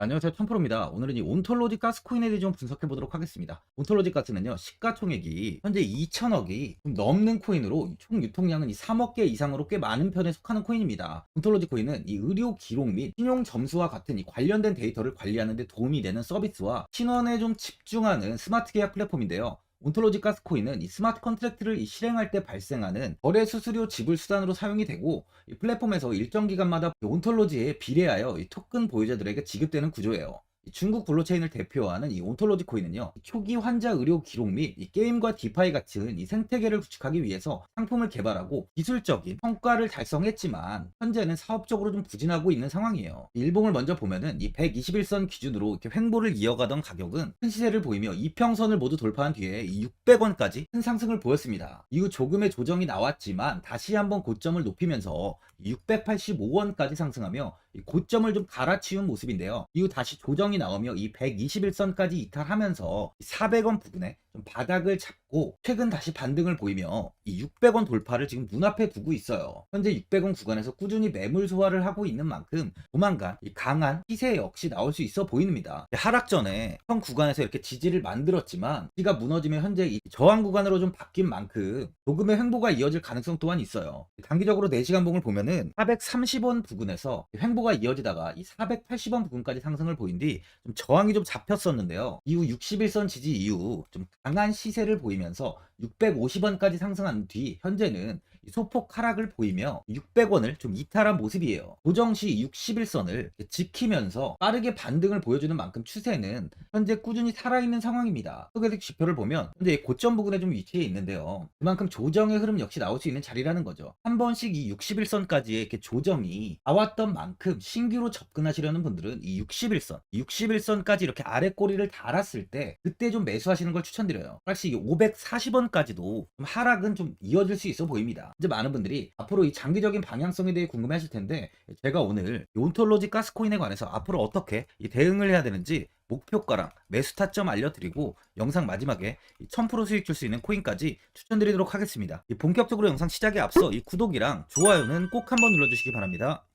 안녕하세요 천프로입니다. 오늘은 이 온톨로지 가스 코인에 대해 좀 분석해 보도록 하겠습니다. 온톨로지 가스는요 시가총액이 현재 2천억이 좀 넘는 코인으로 총 유통량은 이 3억 개 이상으로 꽤 많은 편에 속하는 코인입니다. 온톨로지 코인은 이 의료 기록 및 신용 점수와 같은 이 관련된 데이터를 관리하는 데 도움이 되는 서비스와 신원에 좀 집중하는 스마트 계약 플랫폼인데요. 온톨로지 가스코인은 이 스마트 컨트랙트를 이 실행할 때 발생하는 거래 수수료 지불 수단으로 사용이 되고 이 플랫폼에서 일정 기간마다 이 온톨로지에 비례하여 이 토큰 보유자들에게 지급되는 구조예요. 이 중국 블록체인을 대표하는 이 온톨로지 코인은요, 이 초기 환자 의료 기록 및 이 게임과 디파이 같은 이 생태계를 구축하기 위해서 상품을 개발하고 기술적인 성과를 달성했지만 현재는 사업적으로 좀 부진하고 있는 상황이에요. 일봉을 먼저 보면은 이 121선 기준으로 이렇게 횡보를 이어가던 가격은 큰 시세를 보이며 이평선을 모두 돌파한 뒤에 이 600원까지 큰 상승을 보였습니다. 이후 조금의 조정이 나왔지만 다시 한번 고점을 높이면서 685원까지 상승하며 이 고점을 좀 갈아치운 모습인데요. 이후 다시 조정이 나오며 이 121선까지 이탈하면서 400원 부근에 좀 바닥을 잡고 최근 다시 반등을 보이며 이 600원 돌파를 지금 눈앞에 두고 있어요. 현재 600원 구간에서 꾸준히 매물 소화를 하고 있는 만큼 조만간 이 강한 시세 역시 나올 수 있어 보입니다. 하락 전에 현 구간에서 이렇게 지지를 만들었지만 지가 무너지면 현재 이 저항 구간으로 좀 바뀐 만큼 조금의 횡보가 이어질 가능성 또한 있어요. 단기적으로 4시간 봉을 보면은 430원 부근에서 횡보가 이어지다가 이 480원 부근까지 상승을 보인 뒤 좀 저항이 좀 잡혔었는데요. 이후 61선 지지 이후 좀 강한 시세를 보이면서 650원까지 상승한 뒤 현재는 이 소폭 하락을 보이며 600원을 좀 이탈한 모습이에요. 고정 시 61선을 지키면서 빠르게 반등을 보여주는 만큼 추세는 현재 꾸준히 살아있는 상황입니다. 소개적 지표를 보면 현재 고점 부근에 좀 위치해 있는데요. 그만큼 조정의 흐름 역시 나올 수 있는 자리라는 거죠. 한 번씩 이 61선까지의 이렇게 조정이 나왔던 만큼 신규로 접근하시려는 분들은 이 61선, 61선까지 이렇게 아래 꼬리를 달았을 때 그때 좀 매수하시는 걸 추천드려요. 사실 이 540원까지도 좀 하락은 좀 이어질 수 있어 보입니다. 이제 많은 분들이 앞으로 이 장기적인 방향성에 대해 궁금해 하실 텐데 제가 오늘 이 온톨로지 가스코인에 관해서 앞으로 어떻게 이 대응을 해야 되는지 목표가랑 매수 타점 알려드리고 영상 마지막에 1000% 수익 줄 수 있는 코인까지 추천드리도록 하겠습니다. 이 본격적으로 영상 시작에 앞서 이 구독이랑 좋아요는 꼭 한번 눌러주시기 바랍니다.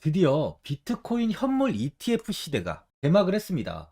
드디어 비트코인 현물 ETF 시대가 개막을 했습니다.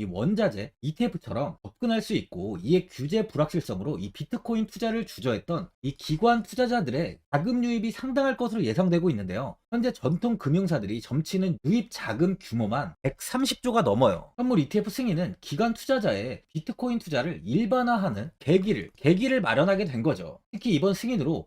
이 원자재 ETF처럼 접근할 수 있고 이에 규제 불확실성으로 이 비트코인 투자를 주저했던 이 기관 투자자들의 자금 유입이 상당할 것으로 예상되고 있는데요. 현재 전통 금융사들이 점치는 유입 자금 규모만 130조가 넘어요. 현물 ETF 승인은 기관 투자자의 비트코인 투자를 일반화하는 계기를 계기를 마련하게 된 거죠. 특히 이번 승인으로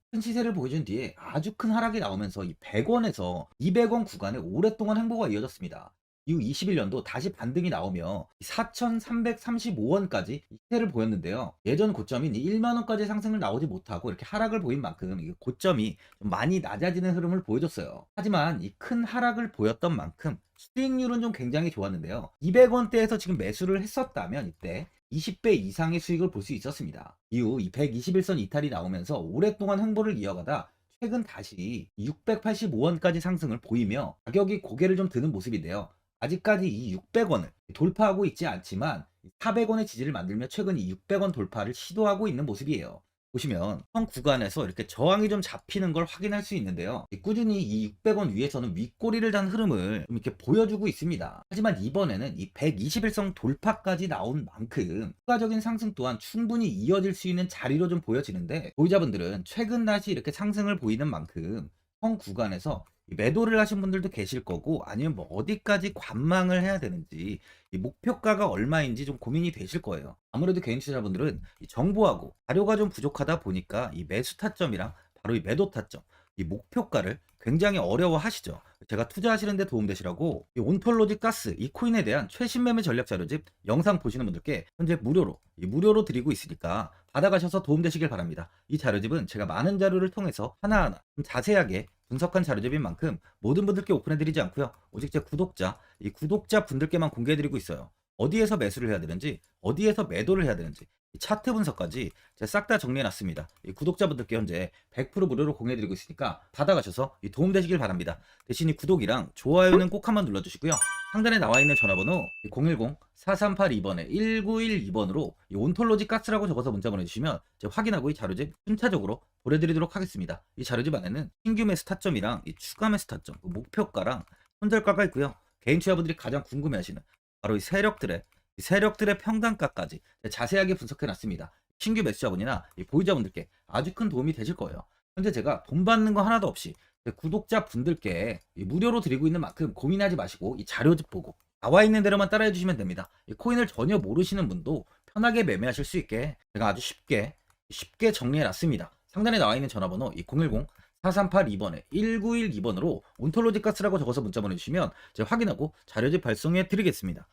큰 시세를 보여준 뒤에 아주 큰 하락이 나오면서 이 100원에서 200원 구간에 오랫동안 행보가 이어졌습니다. 이후 21년도 다시 반등이 나오며 4,335원까지 시세를 보였는데요. 예전 고점인 이 1만 원까지 상승을 나오지 못하고 이렇게 하락을 보인 만큼 이 고점이 좀 많이 낮아지는 흐름을 보여줬어요. 하지만 이 큰 하락을 보였던 만큼 수익률은 좀 굉장히 좋았는데요. 200원대에서 지금 매수를 했었다면 이때 20배 이상의 수익을 볼 수 있었습니다. 이후 이 121선 이탈이 나오면서 오랫동안 행보를 이어가다 최근 다시 685원까지 상승을 보이며 가격이 고개를 좀 드는 모습인데요. 아직까지 이 600원을 돌파하고 있지 않지만 400원의 지지를 만들며 최근 이 600원 돌파를 시도하고 있는 모습이에요. 보시면 현 구간에서 이렇게 저항이 좀 잡히는 걸 확인할 수 있는데요. 꾸준히 이 600원 위에서는 윗꼬리를 단 흐름을 좀 이렇게 보여주고 있습니다. 하지만 이번에는 이 121선 돌파까지 나온 만큼 추가적인 상승 또한 충분히 이어질 수 있는 자리로 좀 보여지는데 보유자분들은 최근 다시 이렇게 상승을 보이는 만큼 현 구간에서 이 매도를 하신 분들도 계실 거고 아니면 뭐 어디까지 관망을 해야 되는지 이 목표가가 얼마인지 좀 고민이 되실 거예요. 아무래도 개인 투자자분들은 이 정보하고 자료가 좀 부족하다 보니까 이 매수 타점이랑 바로 이 매도 타점, 이 목표가를 굉장히 어려워하시죠. 제가 투자하시는데 도움되시라고 이 온톨로지 가스 이 코인에 대한 최신 매매 전략 자료집 영상 보시는 분들께 현재 무료로 이 무료로 드리고 있으니까 받아가셔서 도움되시길 바랍니다. 이 자료집은 제가 많은 자료를 통해서 하나하나 좀 자세하게 분석한 자료집인 만큼 모든 분들께 오픈해드리지 않고요. 오직 제 구독자, 이 구독자 분들께만 공개해드리고 있어요. 어디에서 매수를 해야 되는지, 어디에서 매도를 해야 되는지, 이 차트 분석까지 싹 다 정리해놨습니다. 이 구독자분들께 현재 100% 무료로 공개해드리고 있으니까 받아가셔서 이 도움되시길 바랍니다. 대신 이 구독이랑 좋아요는 꼭 한번 눌러주시고요. 상단에 나와 있는 전화번호 010-4382번에 1912번으로 이 온톨로지 가스라고 적어서 문자 보내주시면 확인하고 이 자료집 순차적으로 보내드리도록 하겠습니다. 이 자료집 안에는 신규 매수 타점이랑 이 추가 매수 타점, 그 목표가랑 손절가가 있고요. 개인 투자분들이 가장 궁금해하시는 바로 이 세력들의 이 세력들의 평단가까지 자세하게 분석해 놨습니다. 신규 매수자분이나 이 보유자분들께 아주 큰 도움이 되실 거예요. 현재 제가 돈 받는 거 하나도 없이 제 구독자분들께 이 무료로 드리고 있는 만큼 고민하지 마시고 이 자료집 보고 나와 있는 대로만 따라해 주시면 됩니다. 이 코인을 전혀 모르시는 분도 편하게 매매하실 수 있게 제가 아주 쉽게 쉽게 정리해 놨습니다. 상단에 나와 있는 전화번호 이010 4382번에 1912번으로 온톨로지 가스라고 적어서 문자 보내주시면 제가 확인하고 자료집 발송해 드리겠습니다.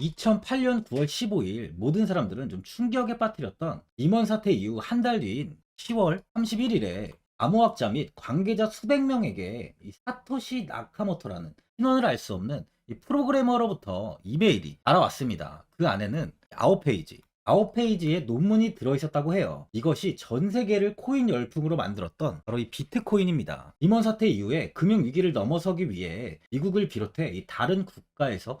2008년 9월 15일 모든 사람들은 좀 충격에 빠뜨렸던 임원 사태 이후 한 달 뒤인 10월 31일에 암호학자 및 관계자 수백 명에게 이 사토시 나카모토라는 신원을 알 수 없는 이 프로그래머로부터 이메일이 알아왔습니다. 그 안에는 9페이지, 9페이지에 논문이 들어있었다고 해요. 이것이 전 세계를 코인 열풍으로 만들었던 바로 이 비트코인입니다. 임원 사태 이후에 금융위기를 넘어서기 위해 미국을 비롯해 이 다른 국가에서